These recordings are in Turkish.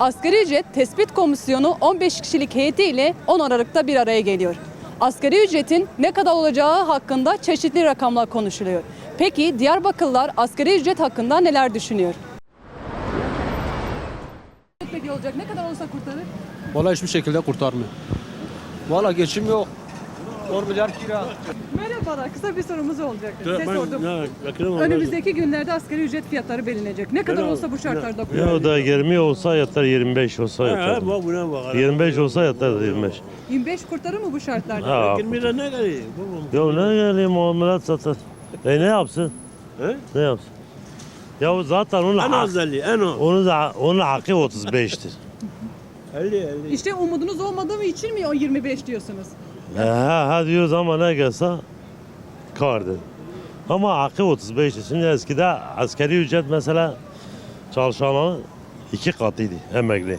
Asgari ücret tespit komisyonu 15 kişilik heyetiyle 10 Aralık'ta bir araya geliyor. Asgari ücretin ne kadar olacağı hakkında çeşitli rakamlar konuşuluyor. Peki Diyarbakırlılar asgari ücret hakkında neler düşünüyor? Peki olacak ne kadar olsa kurtarır? Valla hiçbir şekilde kurtarmıyor. Valla geçim yok. 10 milyar kira. Merhabalar kısa bir sorumuz olacak. Size sordum. Önümüzdeki günlerde asgari ücret fiyatları belirlenecek. Ne kadar olsa bu şartlarda Ya o da 20 olsa yatar 25 olsa yatar. 25 olsa yatar 25. 25 kurtarır mı bu şartlarda? Ha. Ya ne geleyim muamelat zaten. E ne yapsın? He? Ne yapsın? Ya zaten onun En hak- az 50, en az. onun da onun hakkı 35'tir. 50, 50. İşte umudunuz olmadığı için mi o 25 diyorsunuz? E, ha, ha diyoruz ama ne gelse kardır. Ama hakkı 35'tir. Şimdi eskide askeri ücret mesela çalışanların iki katıydı emekli.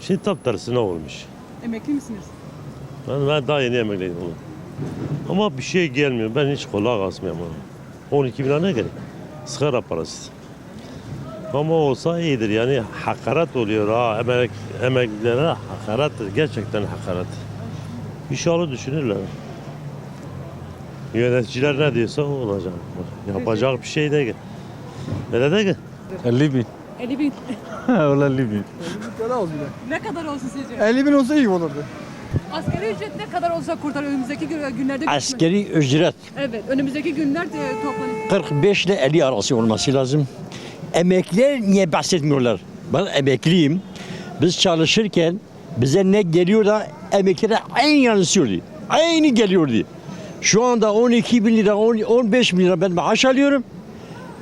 Şimdi tam tersine olmuş. Emekli misiniz? Ben, ben daha yeni emekliydim onu. Ama bir şey gelmiyor. Ben hiç kulak asmıyorum ona. 12 bin ne gerek? Sigara parası. Ama olsa iyidir yani hakaret oluyor ha emek, emeklilere hakarettir. Gerçekten hakaret. İnşallah düşünürler. Yöneticiler ne diyorsa o olacak. Yapacak bir şey değil. Öyle değil ki. 50 bin. 50 bin. Öyle 50 bin. ne kadar olsun sizce? 50 bin olsa iyi olurdu. Asgari ücret ne kadar olsa kurtarır önümüzdeki gün- günlerde? düşme- Askeri ücret Evet önümüzdeki günler e, toplanır. 45 ile 50 arası olması lazım. Emekliler niye bahsetmiyorlar? Ben emekliyim. Biz çalışırken bize ne geliyor da emeklilere aynı yansıyordu. Aynı geliyordu. Şu anda 12 bin lira, 10 15 bin lira ben maaş alıyorum.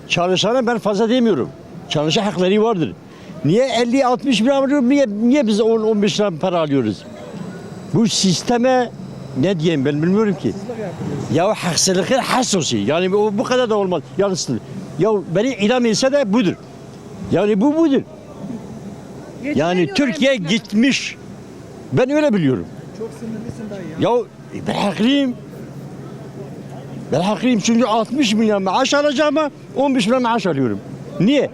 Çalışana ben fazla demiyorum. Çalışan hakları vardır. Niye 50-60 bin lira alıyorum? Niye, niye biz 10-15 lira para alıyoruz? Bu sisteme ne diyeyim ben bilmiyorum ki. Ya haksızlıkın hasosu. Yani bu, bu kadar da olmaz. Yanlıştır. Ya beni idam etse de budur. Yani bu budur. Yani Türkiye gitmiş. Ben öyle biliyorum. Çok sinirlisin dayı ya. Ya ben haklıyım. Ben haklıyım çünkü 60 milyon maaş alacağıma 15 milyon maaş alıyorum. Niye?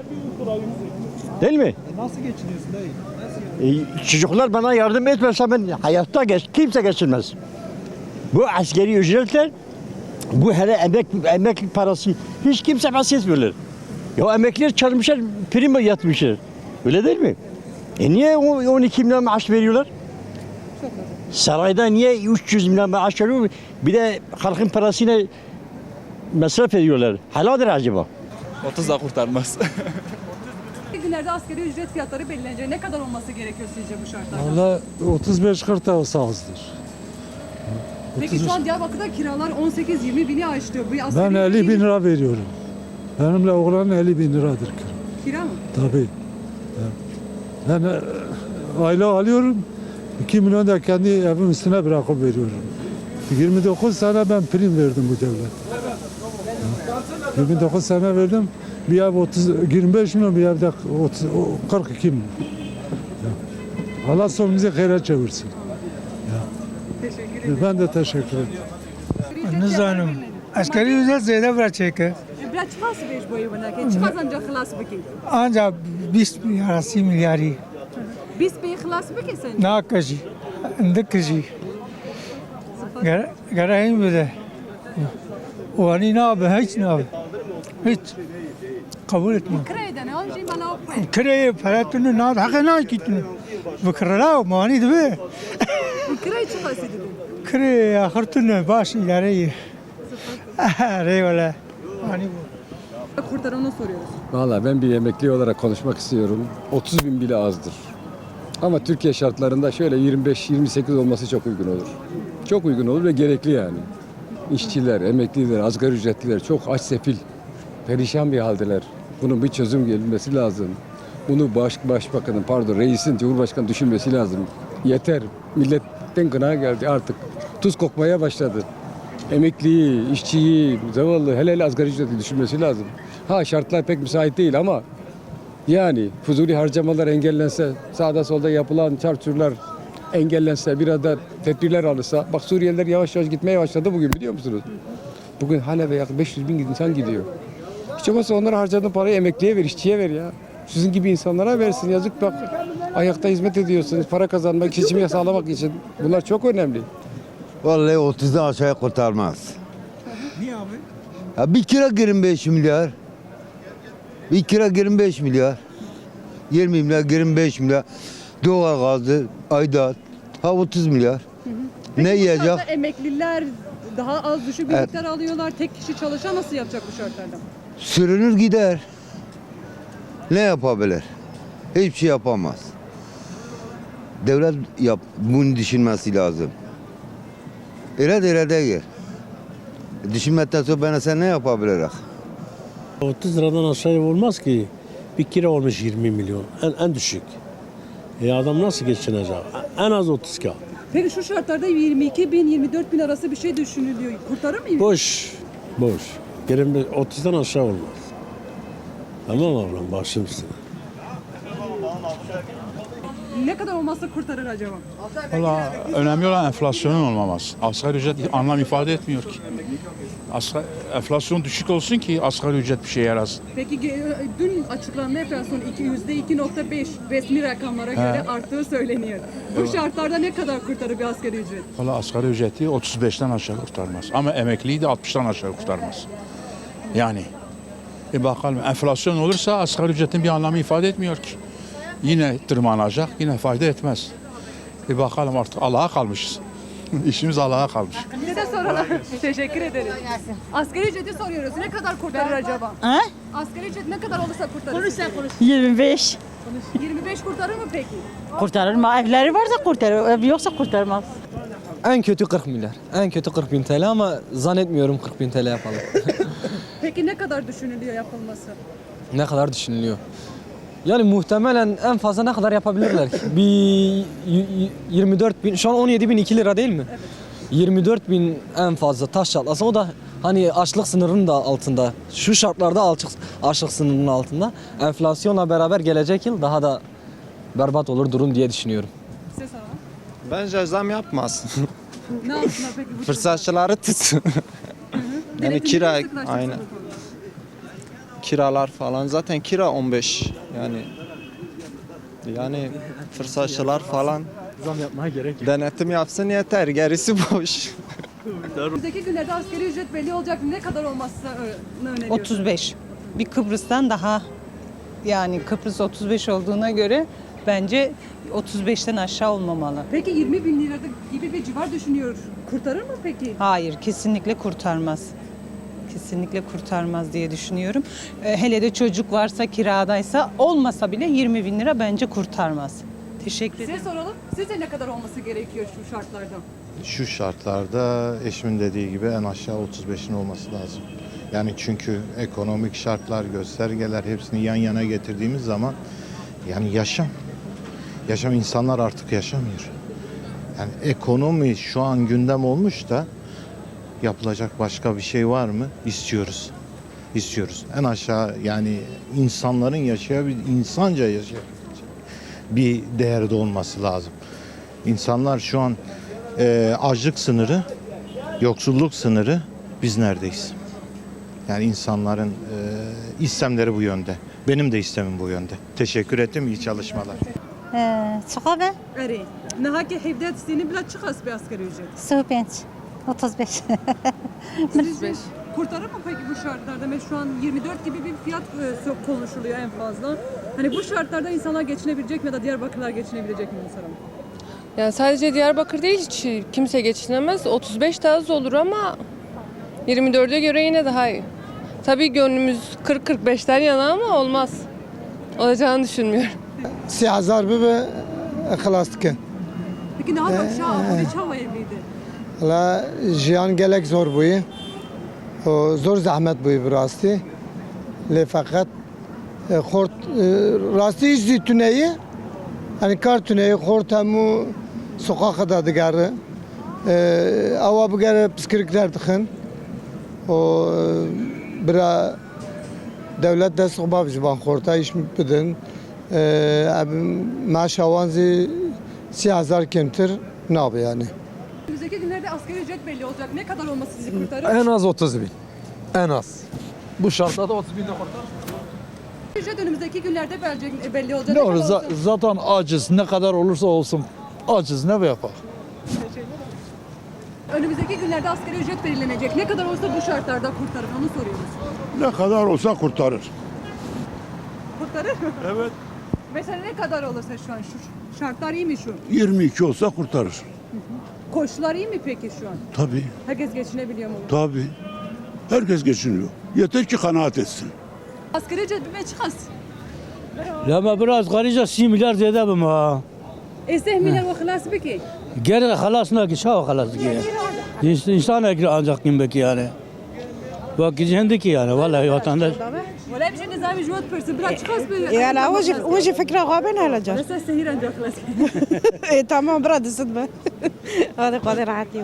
Değil mi? Nasıl geçiniyorsun dayı? E, çocuklar bana yardım etmezse ben hayatta geç, kimse geçirmez. Bu askeri ücretler, bu hele emek, emekli parası hiç kimse bahsetmiyorlar. Ya emekliler çalışmışlar, prim yatmışlar. Öyle değil mi? E niye o- 12 milyon maaş veriyorlar? Sarayda niye 300 milyon maaş veriyor? Bir de halkın parasıyla masraf ediyorlar. Heladır acaba? 30 da kurtarmaz. günlerde asgari ücret fiyatları belirlenecek. Ne kadar olması gerekiyor sizce bu şartlarda? Valla 35-40 da olsa azdır. Peki şu an Diyarbakır'da kiralar 18-20 bini aşıyor. Bu Ben asgari 50 bin lira veriyorum. Benimle oğlan 50 bin liradır. Kira mı? Tabii. Ben e, aile alıyorum. 2 milyon da kendi evim üstüne bırakıp veriyorum. 29 sene ben prim verdim bu devlet. 29 sene verdim. Bir ev 30, 25 milyon, bir evde 30, 42 milyon. Ya. Allah sonumuzu hayra çevirsin. Teşekkür ederim. Ben de teşekkür ederim. Nizanım. Askeri ücret ziyade bırakacak. Biraz çıkarsa beş boyu bana. ki Çıkarsa ancak hılas bakayım. Ancak 20 milyar, 30 milyarı. Biz beyi hılas bakayım sen. Nakıcı. Ndıkıcı. Garayım bir de. O hani ne yapı, hiç ne yapı. Hiç. Kabul. Kredi ne olacak bana okuyun. Kreye paratını yapı, hakkı yapı. Bu krala mani de be. Kredi çıkarsa dedim. Kreye ahırtını baş ileri. Eyvallah. Hani bu. Kurtaranı soruyoruz. Valla ben bir emekli olarak konuşmak istiyorum. 30 bin bile azdır. Ama Türkiye şartlarında şöyle 25-28 olması çok uygun olur. Çok uygun olur ve gerekli yani. İşçiler, emekliler, asgari ücretliler çok aç sefil, perişan bir haldeler. Bunun bir çözüm gelmesi lazım. Bunu baş, başbakanın, pardon reisin, cumhurbaşkanı düşünmesi lazım. Yeter. Milletten gına geldi artık. Tuz kokmaya başladı. Emekliyi, işçiyi, zavallı, hele hele asgari ücreti düşünmesi lazım. Ha şartlar pek müsait değil ama yani fuzuli harcamalar engellense, sağda solda yapılan çarçurlar engellense, bir arada tedbirler alırsa. Bak Suriyeliler yavaş yavaş gitmeye başladı bugün biliyor musunuz? Bugün Halep'e yakın 500 bin insan gidiyor. Hiç olmazsa onlara harcadığın parayı emekliye ver, işçiye ver ya. Sizin gibi insanlara versin yazık bak. Ayakta hizmet ediyorsunuz. Para kazanmak, geçimini sağlamak için. Bunlar çok önemli. Vallahi 30'dan aşağıya kurtarmaz. Niye abi? Ya bir kira 25 milyar. Bir kira 25 milyar. 20 milyar, 25 milyar. Doğal gazı, aidat. Ha 30 milyar. Ne yiyecek? Emekliler daha az düşük bir Evet. miktar alıyorlar. Tek kişi çalışan nasıl yapacak bu şartlarda? Sürünür gider. Ne yapabilir? Hiçbir şey yapamaz. Devlet yap, bunu düşünmesi lazım. Öyle de öyle değil. Düşünmekten sonra ben sen ne yapabiliriz? 30 liradan aşağı olmaz ki. Bir kira olmuş 20 milyon. En, en düşük. E adam nasıl geçinecek? En az 30 k. Peki şu şartlarda 22 bin 24 bin arası bir şey düşünülüyor. Kurtarır mı? Boş. Boş. 20, 30'dan aşağı olmaz. Tamam ablam başım üstüne. Ne kadar olmazsa kurtarır acaba? Valla önemli olan enflasyonun olmaması. Asgari ücret anlam ifade etmiyor ki. Asgari, enflasyon düşük olsun ki asgari ücret bir şeye yarasın. Peki dün açıklanan enflasyon iki- %2.5 resmi rakamlara göre arttığı söyleniyor. Bu şartlarda ne kadar kurtarır bir asgari ücret? Valla asgari ücreti 35'ten aşağı kurtarmaz. Ama emekliyi de 60'tan aşağı kurtarmaz. Yani e bakalım enflasyon olursa asgari ücretin bir anlamı ifade etmiyor ki. Yine tırmanacak, yine fayda etmez. Bir bakalım artık Allah'a kalmışız. İşimiz Allah'a kalmış. Bir de soralım. Teşekkür ederiz. Asgari ücreti soruyoruz. Ne kadar kurtarır acaba? Ha? Asgari ücret ne kadar olursa kurtarır? 25. 25 kurtarır mı peki? Kurtarır mı? Evleri varsa kurtarır. Ev yoksa kurtarmaz. En kötü 40 milyar. En kötü 40 bin TL ama zannetmiyorum 40 bin TL yapalım. Peki ne kadar düşünülüyor yapılması? ne kadar düşünülüyor? Yani muhtemelen en fazla ne kadar yapabilirler ki? Bir y- y- 24 bin, şu an 17 bin 2 lira değil mi? 24 bin en fazla taş çatlasa o da hani açlık sınırının da altında. Şu şartlarda açlık, açlık sınırının altında. Enflasyonla beraber gelecek yıl daha da berbat olur durum diye düşünüyorum. Size soralım. Bence zam yapmaz. Ne yapsınlar peki Fırsatçıları tutsun. Yani kira- aynen. Kiralar falan zaten kira 15 yani yani fırsatçılar falan Zam yapmaya gerek yok. denetim yapsın yeter gerisi boş. Önümüzdeki günlerde asgari ücret belli olacak. Ne kadar olmazsa öneriyorsunuz? 35. Bir Kıbrıs'tan daha yani Kıbrıs 35 olduğuna göre bence 35'ten aşağı olmamalı. Peki 20 bin lira gibi bir civar düşünüyor. Kurtarır mı peki? Hayır, kesinlikle kurtarmaz. Kesinlikle kurtarmaz diye düşünüyorum. Ee, Hele de çocuk varsa, kiradaysa olmasa bile 20 bin lira bence kurtarmaz. Teşekkür ederim. Size soralım. Sizce ne kadar olması gerekiyor şu şartlarda? Şu şartlarda eşimin dediği gibi en aşağı 35'in olması lazım. Yani çünkü ekonomik şartlar, göstergeler hepsini yan yana getirdiğimiz zaman yani yaşam. Yaşam insanlar artık yaşamıyor. Yani ekonomi şu an gündem olmuş da yapılacak başka bir şey var mı? İstiyoruz. İstiyoruz. En aşağı yani insanların yaşayabil insanca yaşayabileceği bir değerde olması lazım. İnsanlar şu an e, açlık sınırı, yoksulluk sınırı biz neredeyiz? Yani insanların e, istemleri bu yönde. Benim de istemim bu yönde. Teşekkür ettim. İyi çalışmalar. Çıkabe? Eri. Nahaki hevdet seni bile çıkas bir asgari ücret. Suhbenç. 35. 35. Kurtarır mı peki bu şartlarda? Mesela şu an 24 gibi bir fiyat e, konuşuluyor en fazla. Hani bu şartlarda insanlar geçinebilecek mi ya da Diyarbakırlar geçinebilecek mi Musa Yani sadece Diyarbakır değil hiç kimse geçinemez. 35 daha az olur ama 24'e göre yine daha iyi. Tabii gönlümüz 40-45'ten yana ama olmaz. Olacağını düşünmüyorum. Siyah zarbe ve klasik. Peki ne yapalım? Ee, Şah, ne çava evliydi? Valla jiyan gelek zor buyu. O zor zahmet buyu bu rastı. Le fakat e, hort e, rastı izdi tüneyi. Hani kar tüneyi hort hemu sokak da digarı. E, ava bu gere psikirikler dıkın. O e, bira devlet de sohbab jiban horta iş mi bidin. E, maşavanzi 3000 kemtir ne yani. Günlerde asgari ücret belli olacak. Ne kadar olması sizi kurtarır? En az 30 bin. En az. Bu şartlarda 30 bin de kurtar. Ücret önümüzdeki günlerde belli, belli olacak. Ne kadar olur olsa- zaten aciz ne kadar olursa olsun aciz ne yapar? Önümüzdeki günlerde asgari ücret belirlenecek. Ne kadar olsa bu şartlarda kurtarır onu soruyoruz. Ne kadar olsa kurtarır. Kurtarır mı? Evet. Mesela ne kadar olursa şu an şu şartlar iyi mi şu? 22 olsa kurtarır. Koşullar iyi mi peki şu an? Tabii, Herkes geçinebiliyor mu? tabii. Herkes geçiniyor. Yeter ki kanaat etsin. Asgari ücret bir çıkas. Ya ma biraz garica 30 milyar ziyade bim ha. Estehmiler ve hılas biki. Geri halas ne ki şav halas ki. İnsan ekri ancak kim beki yani. Bak gideceğim ki yani vallahi vatandaş. Valla bir şey nizami jüvet pırsı. Biraz çıkas bir. Ya la وجه وجه فكره غابن هلا جا Mesela sehir ancak hılas. تمام براد الصدمه هذا قادر عاتي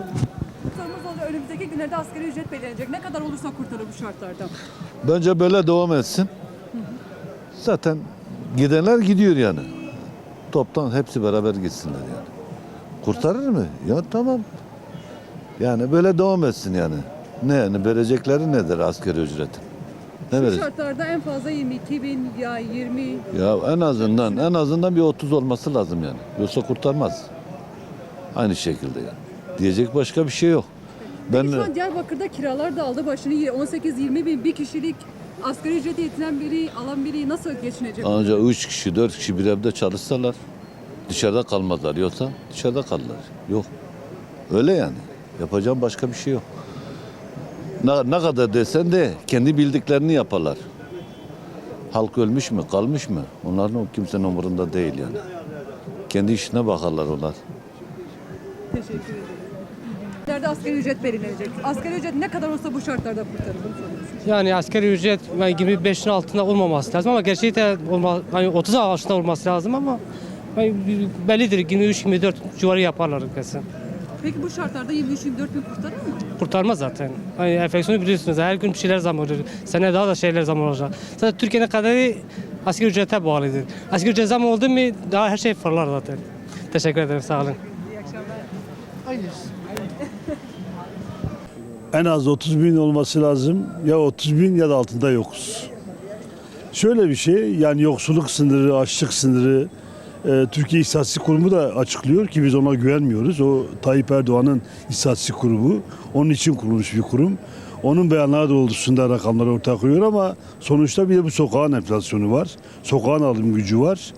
Sorumuz oldu. Önümüzdeki günlerde asgari ücret belirlenecek. Ne kadar olursa kurtarır bu şartlarda. Bence böyle devam etsin. Zaten gidenler gidiyor yani. Toptan hepsi beraber gitsinler yani. Kurtarır mı? Ya tamam. Yani böyle devam etsin yani. Ne yani verecekleri nedir asgari ücretin? Ne Bu verecek? şartlarda en fazla 22 bin ya 20. Ya en azından en azından bir 30 olması lazım yani. Yoksa kurtarmaz. Aynı şekilde yani. Diyecek başka bir şey yok. Ben Şu an Diyarbakır'da kiralar da aldı başını 18-20 bin bir kişilik asgari ücreti yetinen biri alan biri nasıl geçinecek? ancak 3 kişi 4 kişi bir evde çalışsalar dışarıda kalmazlar. Yoksa dışarıda kalırlar. Yok. Öyle yani. Yapacağım başka bir şey yok. Ne, ne kadar desen de kendi bildiklerini yaparlar. Halk ölmüş mü, kalmış mı? Onların o kimsenin umurunda değil yani. Kendi işine bakarlar onlar. Teşekkür ederim. Nerede asgari ücret belirlenecek? Asgari ücret ne kadar olsa bu şartlarda kurtarır. Yani asgari ücret yani 25'in altında olmaması lazım ama gerçekten olma, hani 30 altında olması lazım ama yani bellidir 23-24 civarı yaparlar kesin. Peki bu şartlarda 23-24 bin kurtarır mı? Kurtarmaz zaten. Hani enflasyonu biliyorsunuz her gün bir şeyler zam oluyor. Sene daha da şeyler zam olacak. Zaten Türkiye'nin kaderi asgari ücrete bağlıdır. Asgari ücret zam oldu mu daha her şey fırlar zaten. Teşekkür ederim sağ olun. En az 30 bin olması lazım. Ya 30 bin ya da altında yokuz. Şöyle bir şey yani yoksulluk sınırı, açlık sınırı e, Türkiye İstatistik Kurumu da açıklıyor ki biz ona güvenmiyoruz. O Tayyip Erdoğan'ın İstatistik Kurumu. Onun için kurulmuş bir kurum. Onun beyanları doğrultusunda rakamları ortaya koyuyor ama sonuçta bir de bu sokağın enflasyonu var. Sokağın alım gücü var.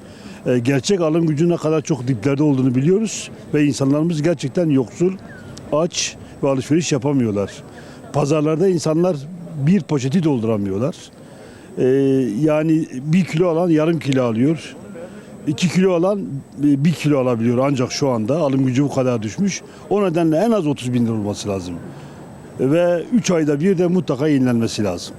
E, gerçek alım gücü ne kadar çok diplerde olduğunu biliyoruz ve insanlarımız gerçekten yoksul, aç ve alışveriş yapamıyorlar. Pazarlarda insanlar bir poşeti dolduramıyorlar. Ee, yani bir kilo alan yarım kilo alıyor. 2 kilo alan e, bir kilo alabiliyor ancak şu anda alım gücü bu kadar düşmüş. O nedenle en az 30 bin lira olması lazım. Ve 3 ayda bir de mutlaka yenilenmesi lazım.